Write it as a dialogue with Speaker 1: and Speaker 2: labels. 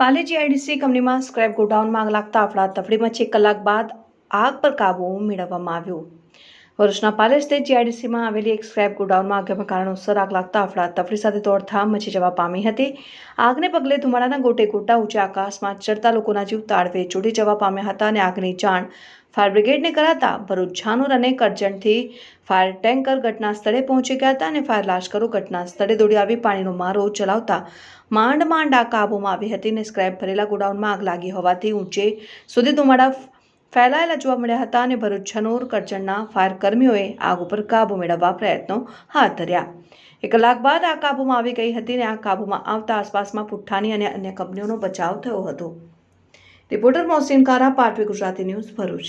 Speaker 1: પાલી IDC કંપનીમાં scrap ગોડાઉનમાં આગ લાગતા અફડાતફડી મચી કલાક બાદ આગ પર કાબુ મેળવવામાં આવ્યો. ભરૂચના પાલેજ તે જીઆઈડીસીમાં આવેલી એક સ્ક્રેપ ગોડાઉનમાં આગમાં કારણોસર આગ લાગતા અફડાતફડી સાથે દોડધામ મચી જવા પામી હતી. આગને પગલે ધુમાડાના ગોટે ગોટા ઊંચા આકાશમાં ચડતા લોકોના જીવ તાળવે ચોટી જવા પામ્યા હતા અને આગની જાણ ફાયર બ્રિગેડને કરાતા ભરૂચ છાનુર અને કરજણથી ફાયર ટેન્કર ઘટના સ્થળે પહોંચી ગયા હતા અને ફાયર લાશ્કરો ઘટના સ્થળે દોડી આવી પાણીનો મારો ચલાવતા માંડ માંડ આ કાબૂમાં આવી હતી અને સ્ક્રેપ ભરેલા ગોડાઉનમાં આગ લાગી હોવાથી ઊંચે સુધી ધુમાડા ફેલાયેલા જોવા મળ્યા હતા અને ભરૂચ છનોર કરજણના ફાયર કર્મીઓએ આગ ઉપર કાબૂ મેળવવા પ્રયત્નો હાથ ધર્યા. એક કલાક બાદ આ કાબૂમાં આવી ગઈ હતી અને આ કાબૂમાં આવતા આસપાસમાં પુઠ્ઠાની અને અન્ય કંપનીઓનો બચાવ થયો હતો. રિપોર્ટર મોહસિન કારા પાટવી ગુજરાતી ન્યૂઝ ભરૂચ.